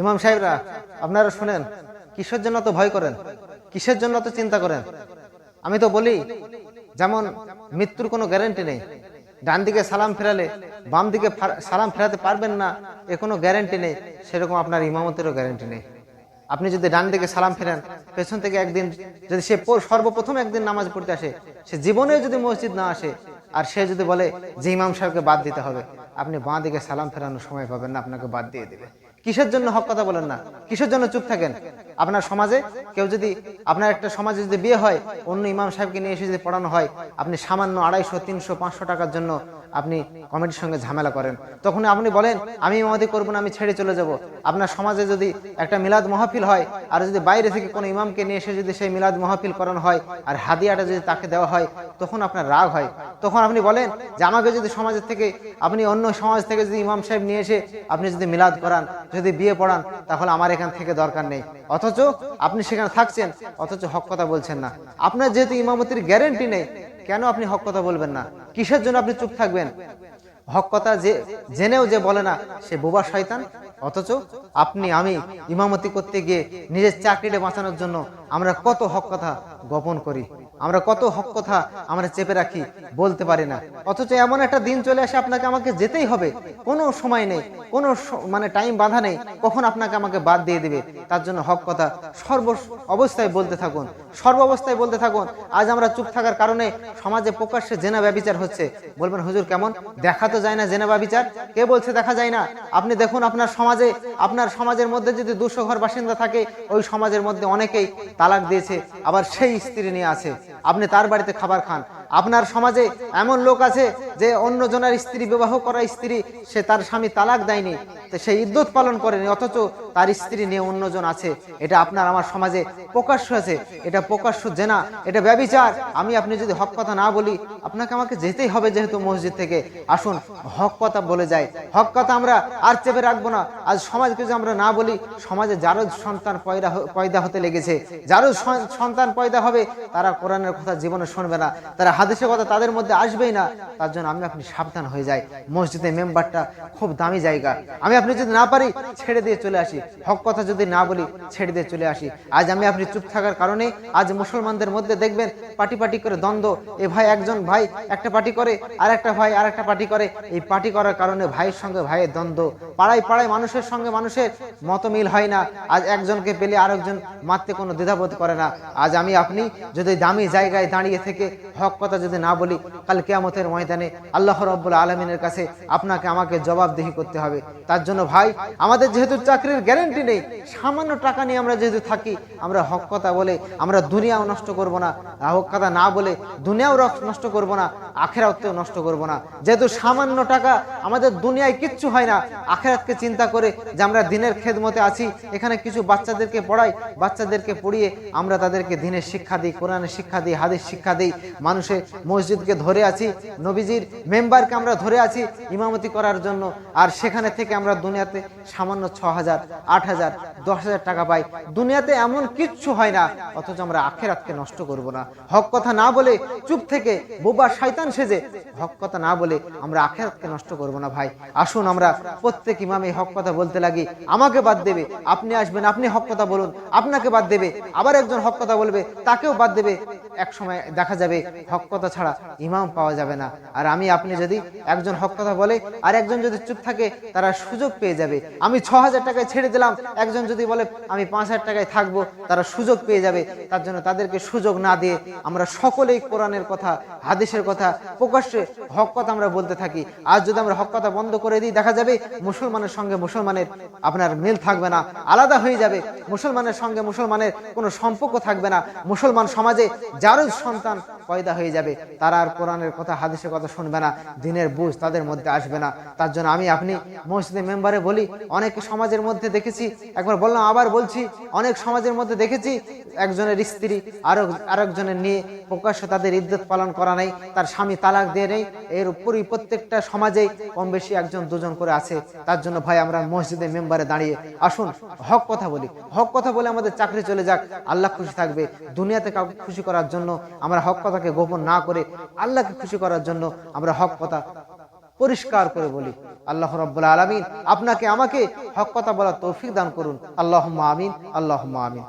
ইমাম সাহেবরা, আপনারা শুনেন, কিসের জন্য তো ভয় করেন? কিসের জন্য তো চিন্তা করেন? আমি তো বলি, যেমন মৃত্যুর কোনো গ্যারেন্টি নেই। ডান দিকে সালাম ফেরালে বাম দিকে সালাম ফেরাতে পারবেন না, এ কোনো গ্যারেন্টি নেই। সেরকম আপনার ইমামতেরও গ্যারেন্টি নেই। আপনি যদি ডান দিকে সালাম ফেরান, পেছন থেকে একদিন যদি সে সর্বপ্রথম একদিন নামাজ পড়তে আসে, সে জীবনে যদি মসজিদ না আসে, আর সে যদি বলে যে ইমাম সাহেবকে বাদ দিতে হবে, আপনি বাঁ দিকে সালাম ফেরানোর সময় পাবেন না, আপনাকে বাদ দিয়ে দিবে। কিসের জন্য হক কথা বলেন না? কিসের জন্য চুপ থাকেন? আপনার সমাজে কেউ যদি, আপনার একটা সমাজে যদি বিয়ে হয়, অন্য ইমাম সাহেবকে নিয়ে এসে যদি পড়ানো হয়, আপনি সামান্য আড়াইশো, তিনশো, পাঁচশো টাকার জন্য আপনি কমিটির সঙ্গে ঝামেলা করেন। তখন আপনি বলেন, আমি ইমামতি করব না, আমি ছেড়ে চলে যাব। আপনার সমাজে যদি একটা মিলাদ মহাফিল হয়, আর যদি বাইরে থেকে কোনো ইমামকে নিয়ে এসে যদি সেই মিলাদ মহাফিল করানো হয়, আর হাদিয়াটা যদি তাকে দেওয়া হয়, তখন আপনার রাগ হয়। তখন আপনি বলেন যে, আমাকে যদি সমাজের থেকে, আপনি অন্য সমাজ থেকে যদি ইমাম সাহেব নিয়ে এসে আপনি যদি মিলাদ করান, যদি বিয়ে পড়ান, তাহলে আমার এখান থেকে দরকার নেই। অথচ আপনি সেখানে থাকছেন, অথচ হক কথা বলছেন না। আপনার যেহেতু ইমামতির গ্যারেন্টি নেই কেন আপনি হক কথা বলবেন না? কিসের জন্য আপনি চুপ থাকবেন? হক কথা যে জেনেও যে বলে না, সে বোবা শয়তান। অথচ আপনি, আমি ইমামতি করতে গিয়ে নিজের চাকরিটা বাঁচানোর জন্য আমরা কত হক কথা গোপন করি। আমরা কত হক কথা আমরা চেপে রাখি, বলতে পারি না। অথচ এমন একটা দিন চলে আসে, আপনাকে আমাকে যেতেই হবে। কোনো সময় নেই, কোনো মানে টাইম বাধা নেই, কখন আপনাকে আমাকে বাদ দিয়ে দিবে? তার জন্য হক কথা সর্ব, অবস্থায় বলতে থাকুন, সর্ব অবস্থায় বলতে থাকুন। আজ আমরা চুপ থাকার কারণে সমাজে প্রকাশ্যে জেনা ব্যবিচার হচ্ছে। বলবেন, হুজুর, কেমন? দেখা তো যায় না জেনা ব্যবিচার। কে বলছে দেখা যায় না? আপনি দেখুন, আপনার সমাজে, আপনার সমাজের মধ্যে যদি দুশো ঘর বাসিন্দা থাকে, ওই সমাজের মধ্যে অনেকেই তালাক দিয়েছে, আবার সেই স্ত্রী নিয়ে আছে। আপনি তার বাড়িতে খাবার খান। আপনার সমাজে এমন লোক আছে যে অন্য জনের স্ত্রী, বিবাহ করা স্ত্রী, সে তার স্বামী তালাক দেয়নি সে ইদ্যত পালন করেনি, অথচ তার স্ত্রী নিয়ে অন্যজন আছে। এটা আপনার, আমার সমাজে প্রকাশ্য আছে। এটা প্রকাশ্য জেনা, এটা ব্যবিচার। আমি, আপনি যদি হক কথা না বলি, আপনাকে আমাকে যেতেই হবে যেহেতু মসজিদ থেকে। আসুন, হক কথা বলে যাই। হক কথা আমরা আর চেপে রাখব না। আজ সমাজকে যদি আমরা না বলি, সমাজে যারও সন্তান পয়দা পয়দা হতে লেগেছে যারও সন্তান পয়দা হবে, তারা কোরআনের কথা জীবনে শুনবে না। তারা হাদিসের কথা তাদের মধ্যে আসবেই না। তার জন্য আমি আপনি সাবধান হয়ে যাই। মসজিদে মেম্বারটা খুব দামি জায়গা। আমি আপনি যদি না পারি, ছেড়ে দিয়ে চলে আসি। হক কথা যদি না বলি, ছেড়ে দিয়ে চলে আসি। আজ আমি আপনি চুপ থাকার কারণে আজ মুসলমানদের মধ্যে দেখবেন পার্টি পার্টি করে দ্বন্দ্ব। এ ভাই একজন ভাই একটা পার্টি করে আর একটা ভাই আর একটা পার্টি করে। এই পার্টি করার কারণে ভাইয়ের সঙ্গে ভাইয়ের দ্বন্দ্ব। পাড়ায় পাড়ায় মানুষের সঙ্গে মানুষের মত মিল হয় না। আজ একজনকে পেলে আরেকজন মারতে কোনো দ্বিধাবোধ করে না। আজ আমি আপনি যদি দামি জায়গায় দাঁড়িয়ে থেকে হক কথা যদি না বলি, কাল কেয়ামতের ময়দানে আল্লাহ রব্বুল আলমিনের কাছে আপনাকে আমাকে জবাবদিহি করতে হবে। তার জন্য ভাই, আমাদের যেহেতু চাকরির গ্যারেন্টি নেই, সামান্য টাকা নিয়ে আমরা যেহেতু থাকি, আমরা হক কথা বলে আমরা দুনিয়াও নষ্ট করব না। হক কথা না বলে দুনিয়াও নষ্ট করব না আখেরাতকেও নষ্ট করব না। যেহেতু সামান্য টাকা আমাদের দুনিয়ায় কিচ্ছু হয় না, আখেরাতকে চিন্তা করে যে আমরা দিনের খেদমতে আছি, এখানে কিছু বাচ্চাদেরকে পড়াই, বাচ্চাদেরকে পড়িয়ে আমরা তাদেরকে দিনের শিক্ষা দিই, কোরআনের শিক্ষা দিই, হাদিস শিক্ষা দিই, মানুষের মসজিদকে ধরে আছি নবীজির মেম্বারকে আমরা ধরে আছি ইমামতি করার জন্য। আর সেখানে থেকে আমরা দুনিয়াতে সামান্য ছ হাজার আট হাজার দশ হাজার টাকা পাই। দুনিয়াতে এমন কিচ্ছু হয় না, অথচ আমরা আখেরাতকে নষ্ট করব না। হক কথা না বলে চুপ থেকে বোবা শয়তান সেজে হক কথা না বলে আমরা আখেরাতকে নষ্ট করব না ভাই। আসুন আমরা প্রত্যেক ইমামে হক কথা বলতে লাগি। আমাকে বাদ দেবে, আপনি আসবেন, আপনি হক কথা বলুন, আপনাকে বাদ দেবে, আবার একজন হক কথা বলবে, তাকেও বাদ দেবে এক সময় দেখা যাবে হক কথা ছাড়া ইমাম পাওয়া যাবে না। আর আমি, আপনি যদি একজন হক কথা বলে, আর একজন যদি চুপ থাকে, তারা সুযোগ পেয়ে যাবে। আমি ছ হাজার টাকায় ছেড়ে দিলাম, একজন যদি বলে, আমি পাঁচ হাজার টাকায় থাকব, তারা সুযোগ পেয়ে যাবে। তার জন্য তাদেরকে সুযোগ না দিয়ে আমরা সকলেই কোরআনের কথা, হাদিসের কথা, প্রকাশ্যে হক কথা আমরা বলতে থাকি। আজ যদি আমরা হক কথা বন্ধ করে দিই, দেখা যাবে মুসলমানের সঙ্গে মুসলমানের আপনার মিল থাকবে না, আলাদা হয়ে যাবে। মুসলমানের সঙ্গে মুসলমানের কোনো সম্পর্ক থাকবে না। মুসলমান সমাজে যারও সন্তান পয়দা হয়ে যাবে, তারা আর কোরআনের কথা, হাদিসের কথা শুনবে না, দিনের বুঝ তাদের মধ্যে আসবে না। তার জন্য আমি আপনি মসজিদের মেম্বারে বলি, অনেক সমাজের মধ্যে দেখেছি, একবার বললাম, আবার বলছি, অনেক সমাজের মধ্যে দেখেছি, একজনের স্ত্রী, আরও, আরেকজনের নিয়ে প্রকাশ্য তাদের ইদ্যত পালন করা নেই, তার স্বামী তালাক দিয়ে নেই, এর উপরই প্রত্যেকটা সমাজেই কম বেশি একজন, দুজন করে আছে। তার জন্য ভাই, আমরা মসজিদের মেম্বারে দাঁড়িয়ে আসুন, হক কথা বলি। হক কথা বলে আমাদের চাকরি চলে যাক, আল্লাহ খুশি থাকবে। দুনিয়াতে কাউকে খুশি করার জন্য আমরা হক কথাকে গোপন না করে আল্লাহকে খুশি করার জন্য আমরা হক কথা পরিষ্কার করে বলি। আল্লাহ রব্বুল আলমিন আপনাকে আমাকে হক কথা বলার তৌফিক দান করুন। আল্লাহ আমিন আল্লাহ আমিন।